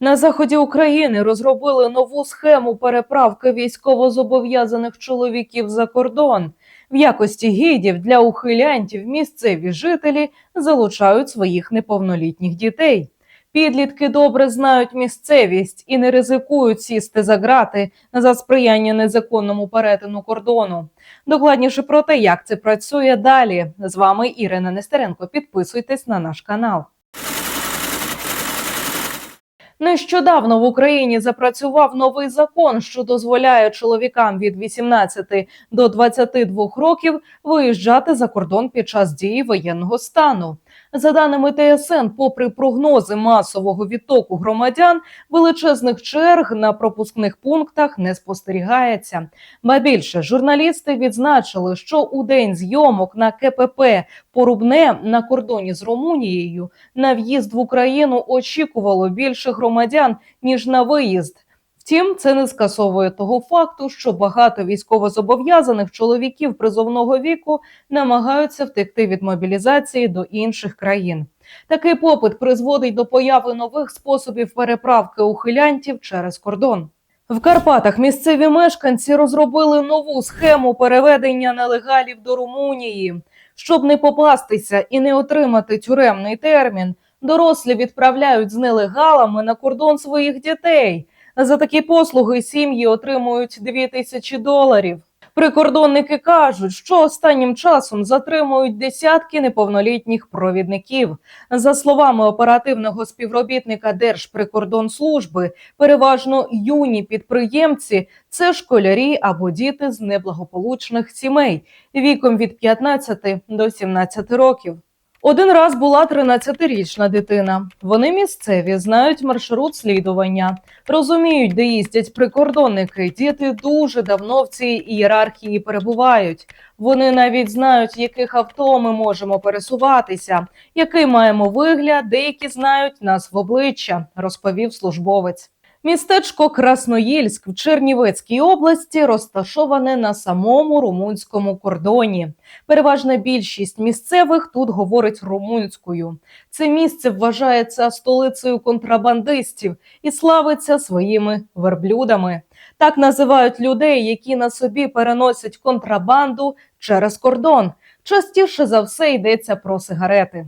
На заході України розробили нову схему переправки військовозобов'язаних чоловіків за кордон. В якості гідів для ухилянтів місцеві жителі залучають своїх неповнолітніх дітей. Підлітки добре знають місцевість і не ризикують сісти за грати за сприяння незаконному перетину кордону. Докладніше про те, як це працює далі. З вами Ірина Нестеренко. Підписуйтесь на наш канал. Нещодавно в Україні запрацював новий закон, що дозволяє чоловікам від 18 до 22 років виїжджати за кордон під час дії воєнного стану. За даними ТСН, попри прогнози масового відтоку громадян, величезних черг на пропускних пунктах не спостерігається. Ба більше журналісти відзначили, що у день зйомок на КПП Порубне на кордоні з Румунією на в'їзд в Україну очікувало більше громадян ніж на виїзд. Втім, це не скасовує того факту, що багато військовозобов'язаних чоловіків призовного віку намагаються втекти від мобілізації до інших країн. Такий попит призводить до появи нових способів переправки ухилянтів через кордон. В Карпатах місцеві мешканці розробили нову схему переведення нелегалів до Румунії. Щоб не попастися і не отримати тюремний термін, дорослі відправляють з нелегалами на кордон своїх дітей. За такі послуги сім'ї отримують 2 тисячі доларів. Прикордонники кажуть, що останнім часом затримують десятки неповнолітніх провідників. За словами оперативного співробітника Держприкордонслужби, переважно юні підприємці це школярі або діти з неблагополучних сімей віком від 15 до 17 років. Один раз була 13-річна дитина. Вони місцеві знають маршрут слідування, розуміють, де їздять прикордонники. Діти дуже давно в цій ієрархії перебувають. Вони навіть знають, яких авто ми можемо пересуватися, який маємо вигляд. Деякі знають нас в обличчя, розповів службовець. Містечко Красноїльськ в Чернівецькій області розташоване на самому румунському кордоні. Переважна більшість місцевих тут говорить румунською. Це місце вважається столицею контрабандистів і славиться своїми верблюдами. Так називають людей, які на собі переносять контрабанду через кордон. Частіше за все йдеться про сигарети.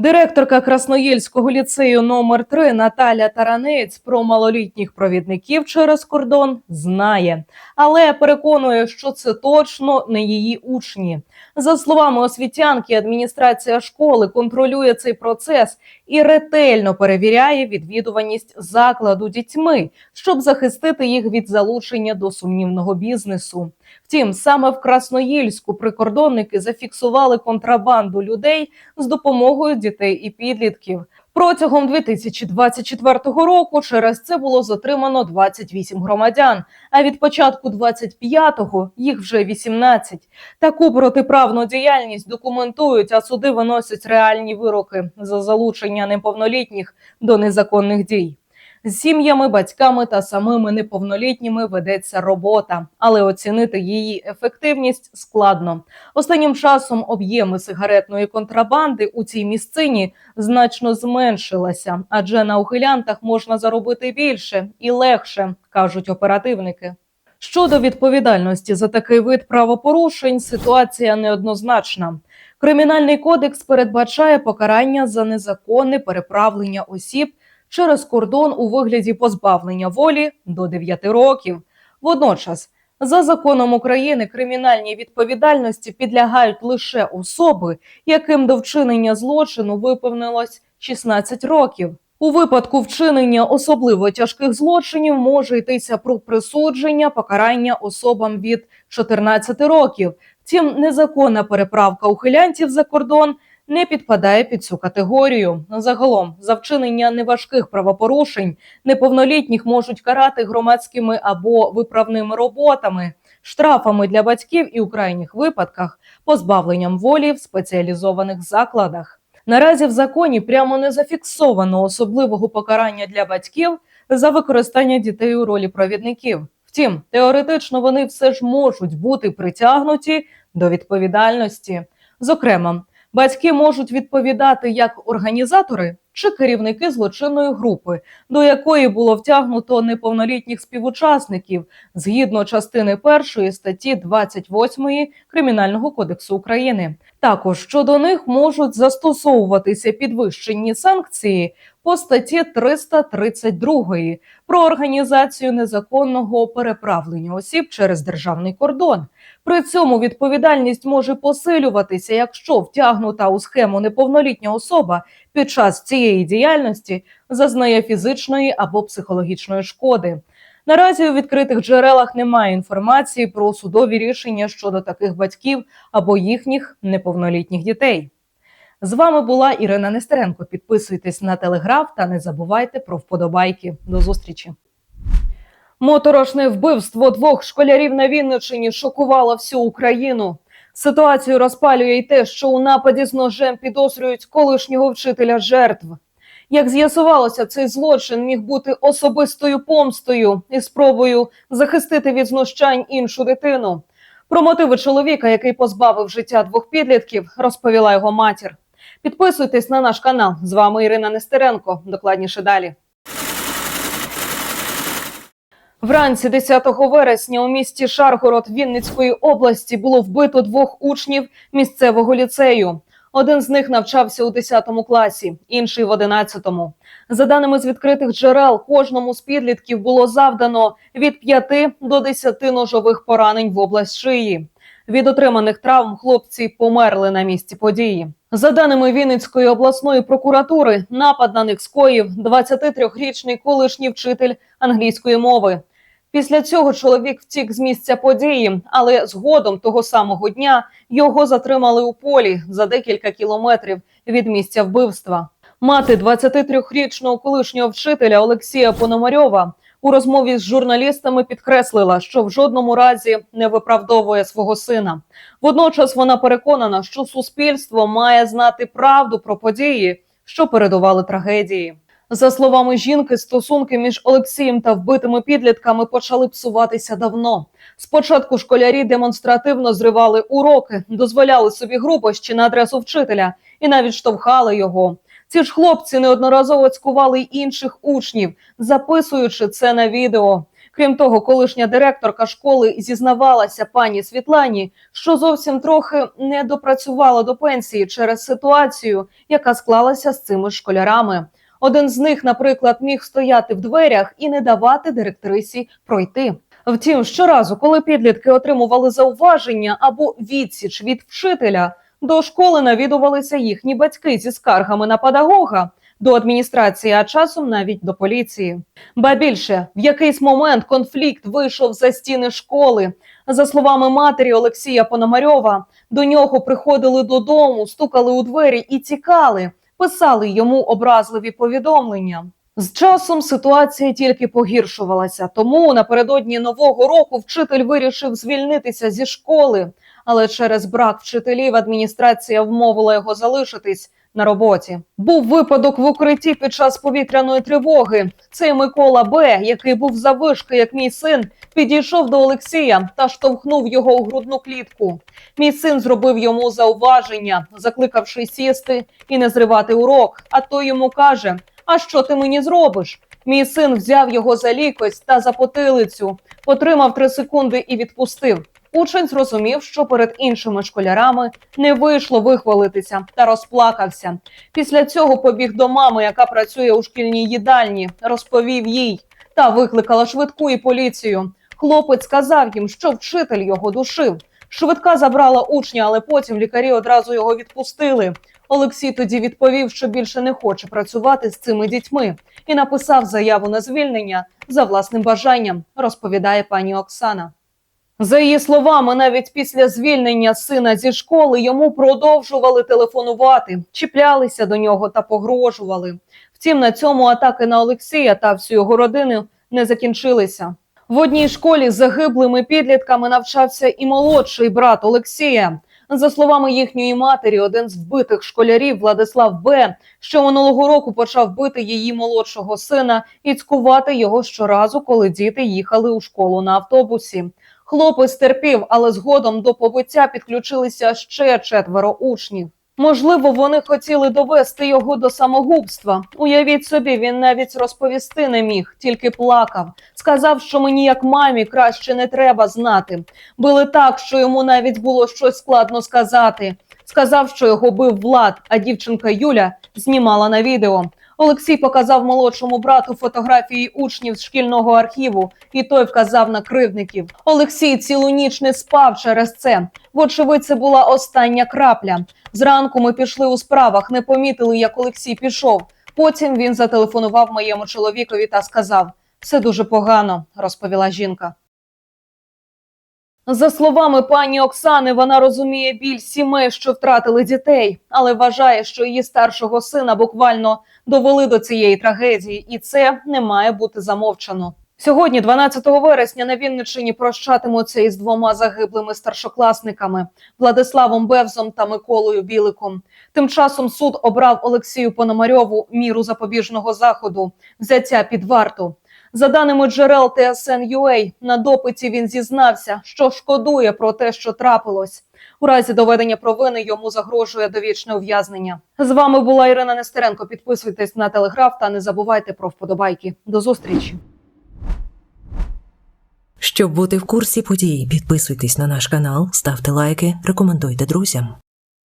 Директорка Красноїльського ліцею номер 3 Наталя Таранець про малолітніх провідників через кордон знає, але переконує, що це точно не її учні. За словами освітянки, адміністрація школи контролює цей процес і ретельно перевіряє відвідуваність закладу дітьми, щоб захистити їх від залучення до сумнівного бізнесу. Втім, саме в Красноїльську прикордонники зафіксували контрабанду людей з допомогою дітей і підлітків. Протягом 2024 року через це було затримано 28 громадян. А від початку 25-го їх вже 18. Таку протиправну діяльність документують, а суди виносять реальні вироки за залучення неповнолітніх до незаконних дій. З сім'ями, батьками та самими неповнолітніми ведеться робота, але оцінити її ефективність складно. Останнім часом об'єми сигаретної контрабанди у цій місцині значно зменшилася, адже на ухилянтах можна заробити більше і легше, кажуть оперативники. Щодо відповідальності за такий вид правопорушень, ситуація неоднозначна. Кримінальний кодекс передбачає покарання за незаконне переправлення осіб через кордон у вигляді позбавлення волі до 9 років. Водночас, за законом України, кримінальній відповідальності підлягають лише особи, яким до вчинення злочину виповнилось 16 років. У випадку вчинення особливо тяжких злочинів може йтися про присудження покарання особам від 14 років. Втім, незаконна переправка ухилянтів за кордон не підпадає під цю категорію. Загалом, за вчинення неважких правопорушень неповнолітніх можуть карати громадськими або виправними роботами, штрафами для батьків і у крайніх випадках позбавленням волі в спеціалізованих закладах. Наразі в законі прямо не зафіксовано особливого покарання для батьків за використання дітей у ролі провідників. Втім, теоретично вони все ж можуть бути притягнуті до відповідальності. Зокрема, Батьки можуть відповідати як організатори чи керівники злочинної групи, до якої було втягнуто неповнолітніх співучасників згідно частини першої статті 28 Кримінального кодексу України. Також щодо них можуть застосовуватися підвищені санкції по статті 332 про організацію незаконного переправлення осіб через державний кордон. При цьому відповідальність може посилюватися, якщо втягнута у схему неповнолітня особа під час цієї діяльності зазнає фізичної або психологічної шкоди. Наразі у відкритих джерелах немає інформації про судові рішення щодо таких батьків або їхніх неповнолітніх дітей. З вами була Ірина Нестеренко. Підписуйтесь на телеграф та не забувайте про вподобайки. До зустрічі. Моторошне вбивство двох школярів на Вінниччині шокувало всю Україну. Ситуацію розпалює й те, що у нападі з ножем підозрюють колишнього вчителя жертв. Як з'ясувалося, цей злочин міг бути особистою помстою і спробою захистити від знущань іншу дитину. Про мотиви чоловіка, який позбавив життя двох підлітків, розповіла його матір. Підписуйтесь на наш канал. З вами Ірина Нестеренко. Докладніше далі. Вранці 10 вересня у місті Шаргород Вінницької області було вбито двох учнів місцевого ліцею. Один з них навчався у 10 класі, інший в 11-му. За даними з відкритих джерел, кожному з підлітків було завдано від 5 до 10 ножових поранень в область шиї. Від отриманих травм хлопці померли на місці події. За даними Вінницької обласної прокуратури, напад на них скоїв 23-річний колишній вчитель англійської мови. Після цього чоловік втік з місця події, але згодом того самого дня його затримали у полі за декілька кілометрів від місця вбивства. Мати 23-річного колишнього вчителя Олексія Пономарьова у розмові з журналістами підкреслила, що в жодному разі не виправдовує свого сина. Водночас вона переконана, що суспільство має знати правду про події, що передували трагедії. За словами жінки, стосунки між Олексієм та вбитими підлітками почали псуватися давно. Спочатку школярі демонстративно зривали уроки, дозволяли собі грубощі на адресу вчителя і навіть штовхали його. Ці ж хлопці неодноразово цькували інших учнів, записуючи це на відео. Крім того, колишня директорка школи зізнавалася пані Світлані, що зовсім трохи не допрацювала до пенсії через ситуацію, яка склалася з цими школярами. Один з них, наприклад, міг стояти в дверях і не давати директрисі пройти. Втім, щоразу, коли підлітки отримували зауваження або відсіч від вчителя, до школи навідувалися їхні батьки зі скаргами на педагога до адміністрації, а часом навіть до поліції. Ба більше в якийсь момент конфлікт вийшов за стіни школи. За словами матері Олексія Пономарьова, до нього приходили додому, стукали у двері і тікали, писали йому образливі повідомлення. З часом ситуація тільки погіршувалася, тому напередодні нового року вчитель вирішив звільнитися зі школи, але через брак вчителів адміністрація вмовила його залишитись на роботі. Був випадок в укритті під час повітряної тривоги. Цей Микола Б, який був завишки, як мій син, підійшов до Олексія та штовхнув його у грудну клітку. Мій син зробив йому зауваження, закликавши сісти і не зривати урок. А той йому каже: А що ти мені зробиш? Мій син взяв його за лікось та за потилицю, потримав три секунди і відпустив. Учень зрозумів, що перед іншими школярами не вийшло вихвалитися та розплакався. Після цього побіг до мами, яка працює у шкільній їдальні, розповів їй та викликала швидку і поліцію. Хлопець сказав їм, що вчитель його душив. Швидка забрала учня, але потім лікарі одразу його відпустили. Олексій тоді відповів, що більше не хоче працювати з цими дітьми, і написав заяву на звільнення за власним бажанням, розповідає пані Оксана. За її словами, навіть після звільнення сина зі школи йому продовжували телефонувати, чіплялися до нього та погрожували. Втім, на цьому атаки на Олексія та всю його родину не закінчилися. В одній школі з загиблими підлітками навчався і молодший брат Олексія. За словами їхньої матері, один з вбитих школярів Владислав Б, що минулого року почав бити її молодшого сина і цькувати його щоразу, коли діти їхали у школу на автобусі. Хлопець терпів, але згодом до побиття підключилися ще четверо учнів. Можливо, вони хотіли довести його до самогубства. Уявіть собі, він навіть розповісти не міг, тільки плакав. Сказав, що мені, як мамі, краще не треба знати. Били так, що йому навіть було щось складно сказати. Сказав, що його бив Влад, а дівчинка Юля знімала на відео. Олексій показав молодшому брату фотографії учнів з шкільного архіву, і той вказав на кривдників. Олексій цілу ніч не спав через це. Вочевидь, це була остання крапля. Зранку ми пішли у справах, не помітили, як Олексій пішов. Потім він зателефонував моєму чоловікові та сказав: все дуже погано, розповіла жінка. За словами пані Оксани, вона розуміє біль сімей, що втратили дітей, але вважає, що її старшого сина буквально довели до цієї трагедії, і це не має бути замовчано. Сьогодні, 12 вересня, на Вінниччині прощатимуться із двома загиблими старшокласниками Владиславом Бевзом та Миколою Біликом. Тим часом суд обрав Олексію Пономарьову міру запобіжного заходу взяття під варту. За даними джерел TSN.ua, на допиті він зізнався, що шкодує про те, що трапилось. У разі доведення провини йому загрожує довічне ув'язнення. З вами була Ірина Нестеренко. Підписуйтесь на телеграф та не забувайте про вподобайки. До зустрічі. Щоб бути в курсі подій, підписуйтесь на наш канал, ставте лайки, рекомендуйте друзям.